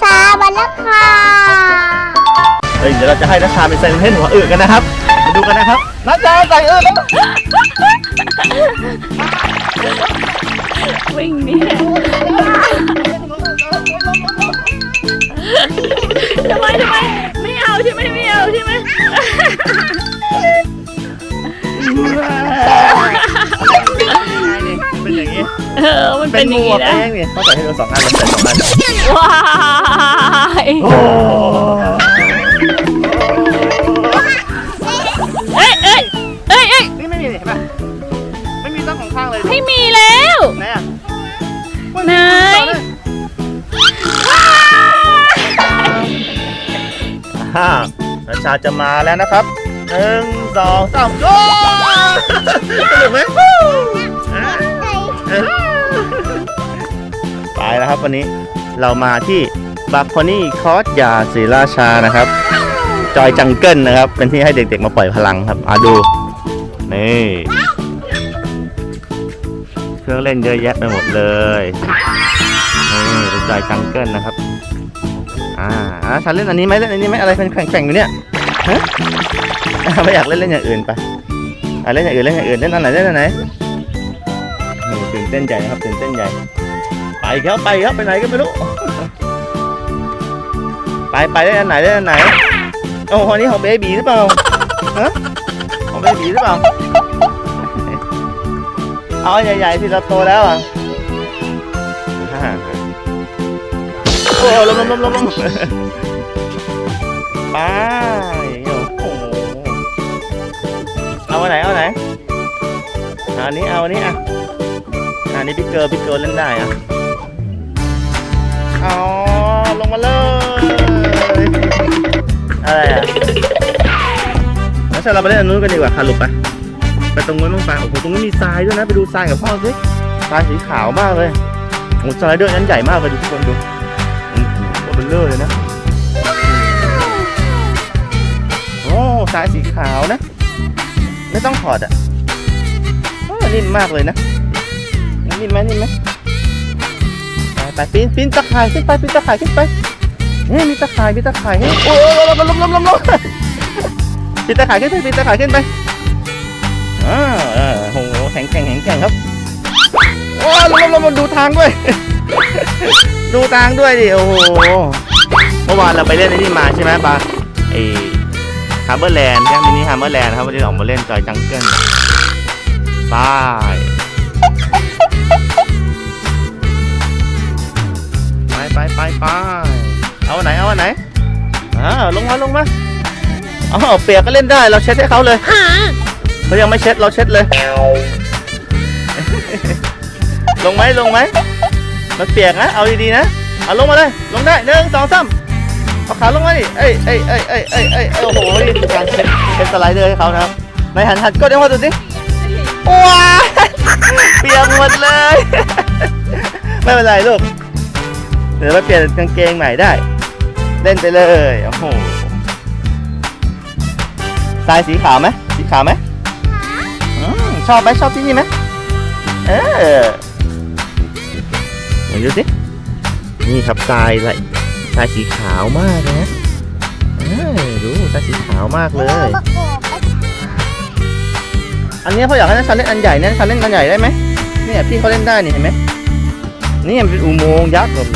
ชามาแล้วค่ะเฮ้ยเดี๋ยวเราจะให้นัชชาเป็นไซเลนเทนหัวอึกันนะครับ มาดูกันนะครับนัชชาใส่อึแล้ววิ่งหนี่ทำไมทำไมไม่เอาใช่ไหมไม่เอาใช่ไหม เป็นอย่างนี้ เออ มันเป็นอย่างหมวนี้กนะเองเนี่ยเขาใส่ให้เราสองอันเราใส่สองอันว้ายโอ้เอ้ยเอ้ยเอ้ยเอ้ยนี่ไม่มีนี่เห็นปะไม่มีตั้งของข้างเลยไม่มีแล้ว ไหนอะไหน ฮ่านัชชาจะมาแล้วนะครับหนึ่งสองสามโอ้สนุกไหมอะ ไปแล้วครับวันนี้เรามาที่บาคอนี่คอสยาศรีราชานะครับ จอยจังเกิลนะครับ เป็นที่ให้เด็กๆมาปล่อยพลังครับอะดู นี่เครื่องเล่นเยอะแยะไปหมดเลยนี่เป็นจอยจังเกิลนะครับอ่าอ่าฉันเล่นอันนี้ไหมเล่นอันนี้ไหมอะไรเป็นแข่งๆอยู่เนี่ยฮะไม่อยากเล่นเล่นอย่างอื่นไปอ่าเล่นอย่างอื่นเล่นอย่างอื่นเล่นอันไหนเล่นอันไหน ตื่นเต้นใหญ่นะครับตื่นเต้นใหญ่ ไปครับไปครับไปไหนก็ไม่รู้ ไปไปเล่นอันไหนเล่นอันไหนโอ้โหอันนี้ของเบบีหรือเปล่าฮะของเบบีหรือเปล่า เอาใหญ่ๆที่เราโตแล้วอะฮ่าโอ้ลมลมลมลมลมไปโอ้โหเอาไหนเอาไหนเอาอันนี้เอาอันนี้อะ นนี้พี่เกิร์ลพี่เกิร์ลเล่นได้อะอ๋อลงมาเลย อะไรอะแล้วเราไปเล่นอันนู้นกันดีกว่าค่ะลูกไปไปตรงนู้นบ้างไปโอ้โหตรงนู้นมีทรายด้วยนะไปดูทรายกับพ่อสิทรายสีขาวมากเลยโอ้โหสไลเดอร์นั้นใหญ่มากเลยดูทุกคนดูอืมตัวเบลเลอร์เลยนะโอ้สายสีขาวนะ ไม่ต้องถอดอะโอ้นิ่มมากเลยนะ นิ่ไหมนิ่ไหมไปไปปีนปีนตะข่ายขึ้นไปปีนตะข่ายขึ้นไปเฮ้ยมีตะข่ายมีตะข่ายเฮ้ยโอ้ยล้มล้มล้มล้มล้มปีนตะข่ายขึ้นไปปีนตะข่ายขึ้นไปอ่าโอ้โหแข็งแกร่งแข็งแกร่งครับโอ้ยล้มล้มล้มดูทางด้วย ดูทางด้วยดิโอ้โหเมื่อวานเราไปเล่นไอ้นี่มาใช่ไหมปะไอฮาร์เบอร์แลนด์ใช่ไหมมินิฮาร์เบอร์แลนด์ครับวันนี้เราออกมาเล่นจอยจังเกิลไปไไปไปไปเอาอันไหนเอาอันไหนอ่าลงมาลงมาอ๋อเปียกก็เล่นได้เราเช็ดให้เขาเลยเขายังไม่เช็ดเราเช็ดเลย ลงไหมลงไหมมันเปียกนะเอาดีๆนะเอาลงมาเลยลงได้หนึ่งสองสามเอาขาลงมาดิเอ้ยเอ้ยเอ้ยเอ้ยเอ้ยเอ้ยเอ้ยโอ้โหนี่คือการเช็ดเช็ดสไลเดอร์ให้เขานะครับไหนหันหันก็ได้ว่าดูสิว้ายเปียกหมดเลย ไม่เป็นไรลูก เดี๋ยวไปเปลี่ยนกางเกงใหม่ได้ เล่นไปเลยโอ้โหทรายสีขาวไหมสีขาวไหมอืมชอบไหมชอบที่นี่ไหมเออไหนดูสินี่ครับทรายไหลทรายสีขาวมากนะเออดูทรายสีขาวมากเลย อันนี้เขาอยากให้นักชันเล่นอันใหญ่นี่ยนักชันเล่นอันใหญ่ได้ไหมเนี่ยพี่เขาเล่นได้นี่เห็นไหมนี่มันเป็นอุโมงค์ยักษ์แบบ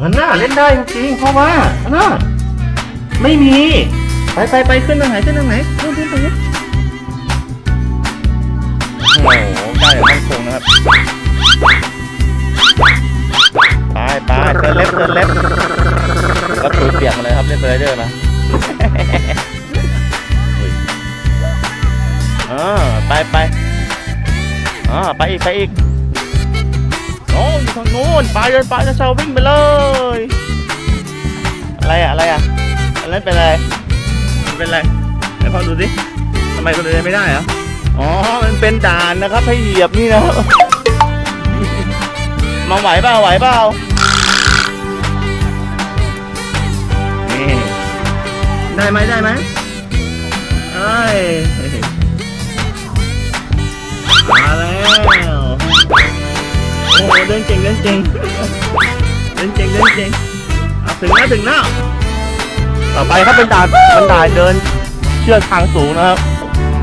มันน่าเล่นได้จริงๆเพราะว่าอันน่าไม่มี ไปไปไปขึ้นทางไหนขึ้นทางไหนขึ้นขึ้นตรงนี้โอ้โหได้มั่นคงนะครับไปไปเทินเล็บเทินเล็บก็ถูเปียกมาเลยครับเล่นสไลเดอร์มาอุ้ยอ่าไปไปอ่าไปอีกไปอีก โอ้อยู่ทางนู้นไปเลยไปจะเชาวิ่งไปเลย อะไรอะอะไรอะอันนั้นเป็นอะไรมันเป็นอะไรไหนพ่อดูสิทำไมคนเดินไม่ได้เหรออ๋อ มันเป็นด่านนะครับให้เหยียบนี่นะครับมองไหวเปล่าไหวเปล่านี่ได้ไหมได้ไหมเอ้ย โอ้โหเดินเก่งเดินเก่งเดินเก่งเดินเก่งอะถึงแล้วถึงแล้วต่อไปครับเป็นด่านบันไดเดินเชือกทางสูงนะครับ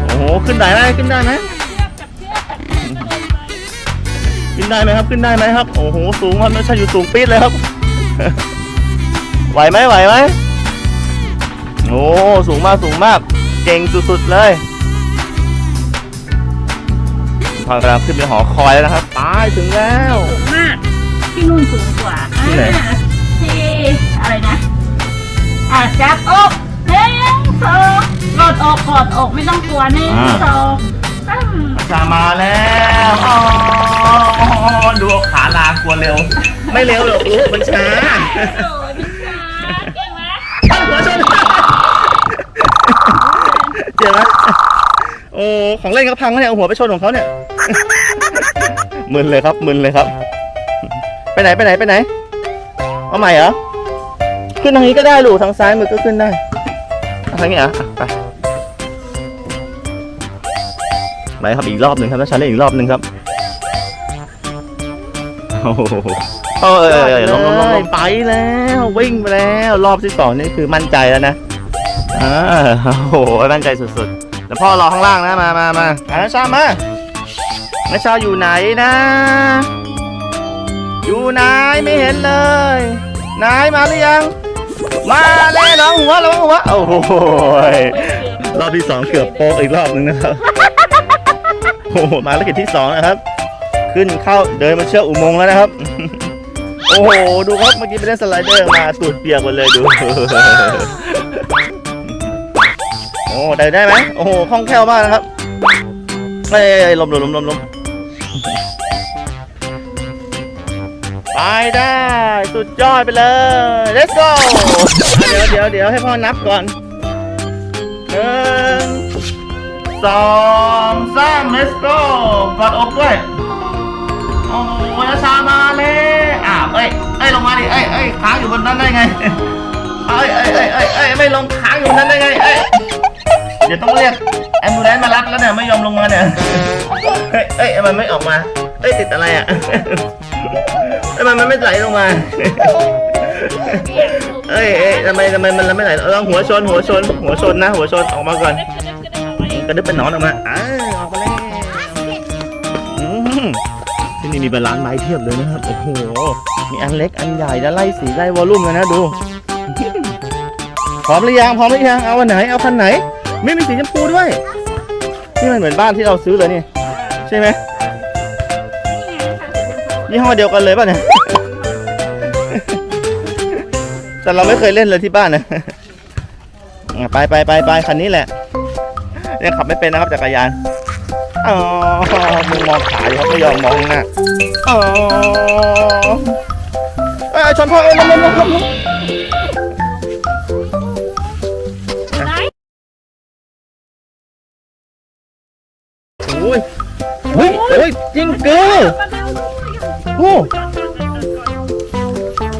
โอ้โหขึ้นได้ไหมขึ้นได้ไหมขึ้นได้ไหมครับขึ้นได้ไหมครับ โอ้โหสูงมันไม่ใช่อยู่สูงปี๊ดเลยครับไหวไหมไหวไหมโอ้สูงมากสูงมาก เก่งสุดๆเลย พอกำลังขึ้นไปหอคอยแล้วนะครับตายถึงแล้ว สูงมาก ที่นู่นสูงกว่าที่ไหน อ่าที่อะไรนะ อ่าจับอกเฮ้ยสองกอดอกกอดอกไม่ต้องกลัวหนี่งสองสามจะมาแล้วอ๋อดูขาลากลัวเร็ว ไม่เร็วหรอกลูกมันช้าโอ้ยพี่ชายเก่งไหมหัวชนเจ็บไหมโอ้ของเล่นก็พังแล้วเนี่ยเอาหัวไปชนของเขาเนี่ย มึนเลยครับมึนเลยครับ ไปไหนไปไหนไปไหน เอาใหม่เหรอ ขึ้นทางนี้ก็ได้ลูกทางซ้ายมือก็ขึ้นได้ทางนี้เหรอไปไปครับอีกรอบหนึ่งครับแล้วชาเล่นอีกรอบหนึ่งครับโอ้โหเออเออเออลงลงลงไปแล้ววิ่งไปแล้ว รอบที่สองนี่คือมั่นใจแล้วนะอ่าโอ้โหมั่นใจสุดๆแล้วพ่อรอข้างล่างนะมามามาอะนัชชามา นัชชาอยู่ไหนนะ อยู่ไหนไม่เห็นเลยไหนมาหรือยัง มาเลยน้องหัวน้องหัวโอ้โหรอบที่สองเกือบโป๊กอีกรอบหนึงนะครับโอ้โหมาแล้วกิจที่สองนะครับ ขึ้นเข้าเดินมาเชือกอุโมงค์แล้วนะครับ โอ้โหดูครับเมื่อกี้ไปเล่นสไลเดอร์มาตูดเปียกหมดเลยดูโอ้ได้ได้ไหมโอ้โหคล่องแคล่วมากนะครับเอ้ยลมลมลมลม ไปได้ สุดยอดไปเลย let's go เดี๋ยวเดี๋ยวเดี๋ยวให้พ่อนับก่อนหนึ่งสองสาม let's go กอดอกด้วย โอ้โหนัชชามาเลยอ่าเอ้ยเอ้ยลงมาดิเอ้ยเอ้ยค้างอยู่บนนั้นได้ไงเอ้ยเอ้ยเอ้ยเอ้ยเอ้ยไม่ลงค้างอยู่บนนั้นได้ไงเอ้ยเดี๋ยวต้องเรียกแอมบูเลนซ์มารับแล้วเนี่ยไม่ยอมลงมาเนี่ยเอ้ยเอ้ยมันไม่ออกมาเอ้ยติดอะไรอะ ทำไมมันไม่ไหลลงมาเอ้ยเอ้ยทำไมทำไมมันไม่ไหลลองหัวชนหัวชนหัวชนนะ หัวชนออกมาก่อนกระดึ๊บเป็นหนอนออกมาอ้าวออกมาแล้วอืมที่นี่มีบาลานซ์ไม้เทียบเลยนะครับ โอ้โห มีอันเล็กอันใหญ่แล้วไล่สีไล่วอลลุ่มกันนะดู พร้อมหรือยังพร้อมหรือยัง เอาอันไหน เอาคันไหน ไม่มีสีชมพูด้วย นี่มันเหมือนบ้านที่เราซื้อเลยนี่ ใช่ไหม ยี่ห้อเดียวกันเลยป่ะเนี่ย แต่เราไม่เคยเล่นเลยที่บ้านนะอะไปไปไปไปคันนี้แหละยังขับไม่เป็นนะครับจักรยานอ๋อมึงมองขาอยู่ครับไม่ยอมมองหน้าอ๋อเอ้ยชนพ่อเอ้ยลงลงลงลงลงไหนโอ้ยเฮ้ยโอ้ยจริงเกอร์ โอ้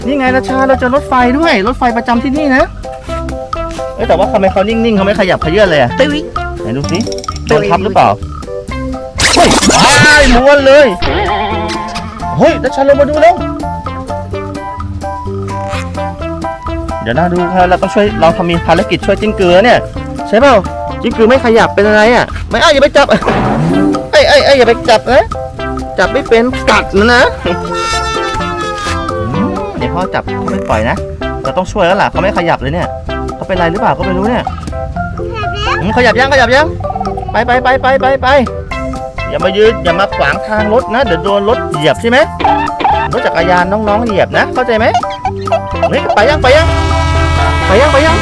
นี่ไงนะชาเราเจอรถไฟด้วย รถไฟประจำที่นี่นะ เอ้ยแต่ว่าทำไมเขานิ่งๆเขาไม่ขยับขยื่นเลยอะตึ้งไหนดูสิโดนทับหรือเปล่าเฮ้ยอ้ายม้วนเลย เฮ้ยนัชชาลงมาดูแล้วเดี๋ยวนะดูครับเราต้องช่วยเราทำมีภารกิจช่วยจิ้งเกลือเนี่ย ใช่เปล่าจิ้งเกลือไม่ขยับเป็นอะไรอะ ไม่เอาอย่าไปจับเอ้ยเอ้ยเอ้ยอย่าไปจับนะ จับไม่เป็นกัดนะนะอืมเดี๋ยวพ่อจับเขาไม่ปล่อยนะเราต้องช่วยแล้วล่ะเขาไม่ขยับเลยเนี่ยเขาเป็นไรหรือเปล่าก็ไม่รู้เนี่ยอืมขยับยังขยับยังไปไปไปไปไปไปอย่ามายืนอย่ามาขวางทางรถนะเดี๋ยวโดนรถเหยียบใช่ไหมรถจักรยานน้องๆเหยียบนะ เข้าใจไหมเฮ้ยไปยังไปยังไปยังไปยัง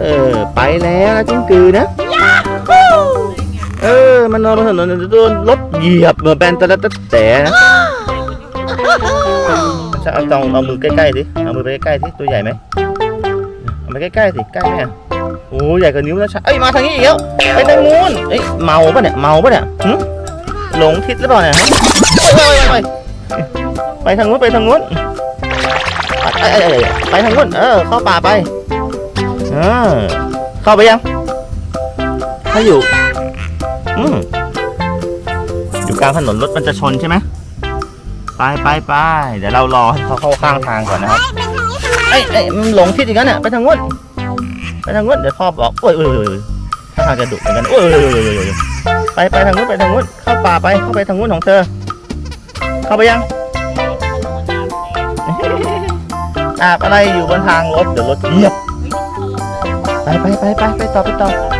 เออไปแล้วนะจิ้งกือนะ เออ มันนอนบนถนนโดนรถเหยียบเหมือนแบนตะละตะแต่นะจะเอาตองเอามือใกล้ๆสิเอามือไปใกล้ๆสิตัวใหญ่ไหมเอาไปใกล้ๆสิใกล้ไหมอะโอ้ใหญ่กว่านิ้วนะชาเอ้ยมาทางนี้อีกแล้วไปทางนู้นเอ้ยเมาปะเนี่ยเมาปะเนี่ยหึหลงทิศหรือเปล่าเนี่ยไปไปไปไปทางนู้นไปทางนู้นไปทางนู้นเออเข้าป่าไปเออเข้าไปยังถ้าอยู่ อืมอยู่กลางถนนรถมันจะชนใช่ไหมไปไปไปเดี๋ยวเรารอให้เขาเข้าข้างทางก่อนนะครับเฮ้ยไปทางนี้ทำไมเอ้ยเอ้ยมันหลงทิศอีกแล้วเนี่ยไปทางนู้นไปทางนู้นเดี๋ยวพ่อบอกโอ้ยโอ้ยโอ้ยถ้าทางจะดุเหมือนกันโอ้ยโอ้ยโอ้ยโอ้ยโอ้ยไปไปทางนู้นไปทางนู้นเข้าป่าไปเข้าไปทางนู้นของเธอ เข้าไปยังอาบอะไรอยู่บนทางรถเดี๋ยวรถเหยียบไปไปไปไปไปต่อไปต่อ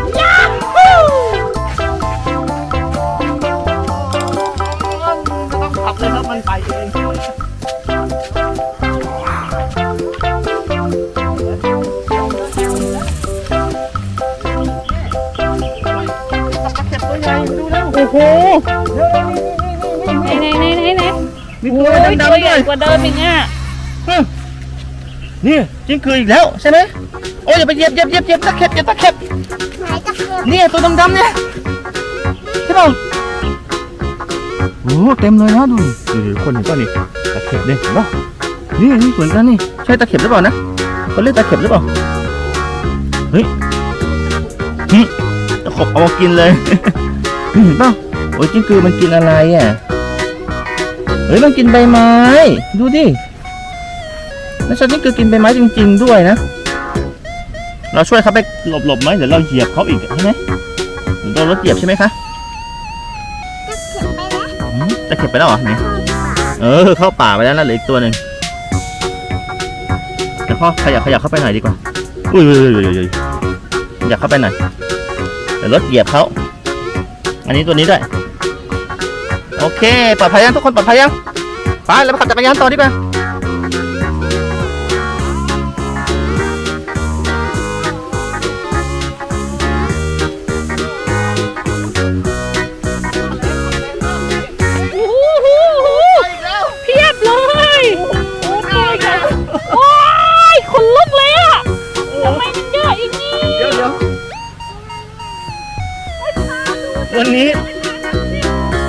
อ้ตัวยดำตัวๆใหด้ญ่วยกว่าเดิมอีกอะนี่จิ้งคืออีกแล้วใช่ไหมโอ้ยอย่าไปเหยียบเหยียบเหยียบเหยียบตะเข็บเหยียบตะเข็บไหนจะเก็บเนี่ยตัวดำๆเนี่ยใช่เปล่าโอ้เต็มเลยนะดูดูดูคนเห็นป่ะนี่ตะเข็บเนี่ยเห็นป่ะนี่นี่เหมือนกันนี่ใช่ตะเข็บหรือเปล่านะเขาเรียกตะเข็บหรือเปล่าเฮ้ยหึตะขบเอามากินเลย เห็นป่ะโอ้ยจิ้งคือมันกินอะไรอะ เฮ้ยมันกินใบไม้ ดูดิแล้วฉันนี่คือกินใบไม้จริง ๆ ด้วยนะ เราช่วยเขาไปหลบๆไหมเดี๋ยวเราเหยียบเขาอีกใช่ไหมหรือโดนรถเหยียบใช่ไหมคะจะเก็บไปแล้วอืมจะเข็บไปแล้วเหรอไหนเออเข้าป่าไปแล้วนะเหลืออีกตัวหนึ่งเดี๋ยวพ่อขยับขยับเข้าไปหน่อยดีกว่าอุ้ยอุ้ยอุ้ยอุ้ยอุ้ยอยากเข้าไปหน่อยเดี๋ยวรถเหยียบเขาอันนี้ตัวนี้ด้วยโอ เคปลอดภัยยังทุกคนปลอดภัยยังไปแล้วไปขับจักรยานต่อดีกว่า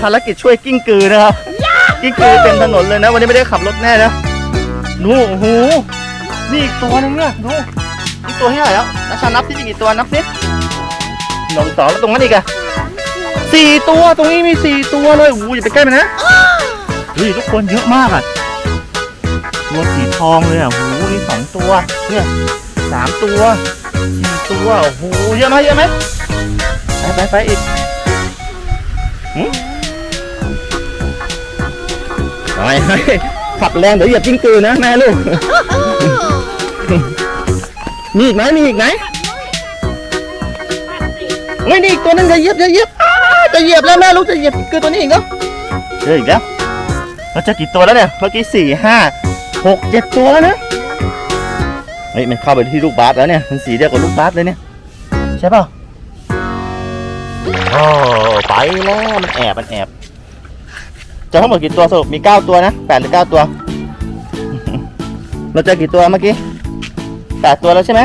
ารกิจช่วยกิ้งกือนะครับ กิ้งกือเต็มถนนเลยนะ วันนี้ไม่ได้ขับรถแน่นะดูโอ้โหนี่อีกตัวหนึงเนี่ยดูอีกตัวที่ไหนแล้วนัชชานับที่มีกี่ตัวนับสิหนึ่งสองแล้วตรงนั้นอีกอะสี่ตัวตรงนี้มีสี่ตัวเลยโอ้โหอย่าไปใกล้มันนะเฮ้ยทุกคนเยอะมากอะตัวสีทองเลยอะโอ้โหนี่สองตัวเนี่ยสามตัวสี่ตัวโอ้โหเยอะไหมเยอะไหมไปไปไปอีกหืม ไปไขับแรงเดี๋ยวเหยียบจิ้งกือนะแม่ลูก มีอีกไหมมีอีกไหมไม่นี่อีกตัวนึงจะเหยียบจะเหยียบจะเหยียบแล้วแม่ลูกจะเหยียบจิ้งกือตัวนี้อีกแล้วเจออีกแล้วเราจะกี่ตัวแล้วเนี่ยเมื่อกี้สี่ห้าหกเจ็ดตัวแล้วนะเฮ้ยมันเข้าไปที่ลูกบาสแล้วเนี่ยมันสีเดียวกับลูกบาสเลยเนี่ยใช่ป่าโอ้ไปแล้วมันแอบมันแอบ จอทั้งหมดกี่ตัวสรุปมีเก้าตัวนะแปดหรือเก้าตัว เราเจอกี่ตัวเมื่อกี้แปดตัวแล้วใช่ไหม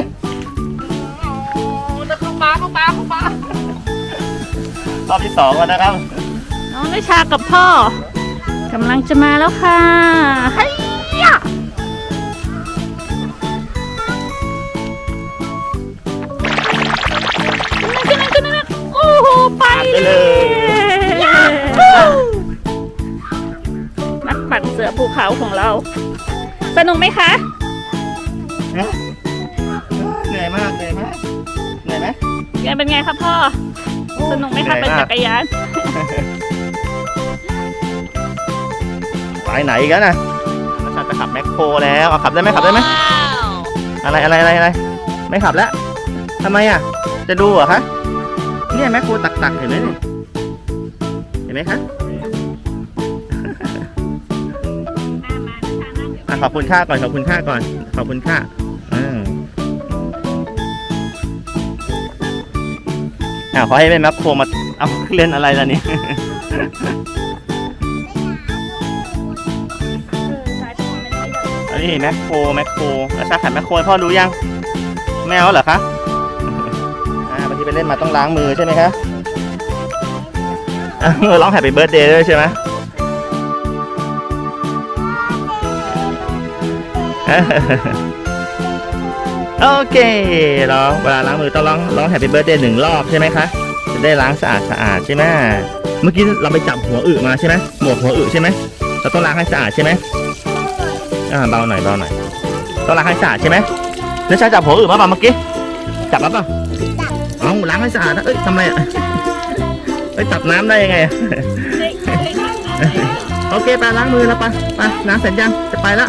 จะเข้าป่าเข้าป่าเข้าป่ารอบที่สองแล้วนะครับ น้องได้ชากับพ่อกำลังจะมาแล้วค่ะไฮ้ยะขึ้นมาขึ้นมาขึ้นมาโอ้โห ไปไปเลย ปั่นเสือภูเขาของเรา สนุกไหมคะเหนื่อยมากเหนื่อยมากเหนื่อยไหมงานเป็นไงครับพ่อ สนุกไหมคะเหนื่เป็นอยมากจักรยานไปไหนอีกันนะนัชชาจะขับแมคโครแล้วเอาขับได้ไหมขับได้ไหมอะไรอะไรอะไรอะไรไม่ขับแล้วทำไมอะ จะดูเหรอคะเนี่ยแมคโครตักตักๆเห็นไหมเนี่ยเห็นไหมคะ ขอบคุณค่าก่อนขอบคุณค่าก่อน ขอบคุณค่าอ่าขอให้แม่แมคโครมาเอาเล่นอะไรล่ะนี่อันนี้แมคโครแมคโครราชาขัดแมคโครพ่อรู้ยังไม่เอาเหรอคะอ่าบางทีไปเล่นมาต้องล้างมือใช่ไหมคะอะร้องแฮปปี้เบิร์ดเดย์ด้วยใช่ไหม โอเคร้องเวลาล้างมือต้องร้องร้องแฮปปี้เบิร์ดเดย์หนึ่งรอบใช่ไหมคะ จะได้ล้างสะอาดสะอาดใช่ไหมเมื่อกี้เราไปจับหัวอึมาใช่ไหมหมวกหัวอึใช่ไหมเราต้องล้างให้สะอาดใช่ไหมอ่าเบาหน่อยเบาหน่อยต้องล้างให้สะอาดใช่ไหมแล้วชาจับหัวอื่นมาป่ะเมื่อกี้จับมาป่ะเอ้าล้างให้สะอาดนะเอ้ยทำไมอะเอ้ยจับน้ำได้ยังไงอะโอเคไปล้างมือแล้วไปไปล้างเสร็จยังจะไปละ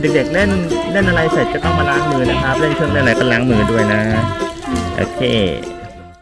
เด็กๆเล่นเล่นอะไรเสร็จก็ต้องมาล้างมือนะครับ เล่นเครื่องเล่นอะไรก็ล้างมือด้วยนะ โอเค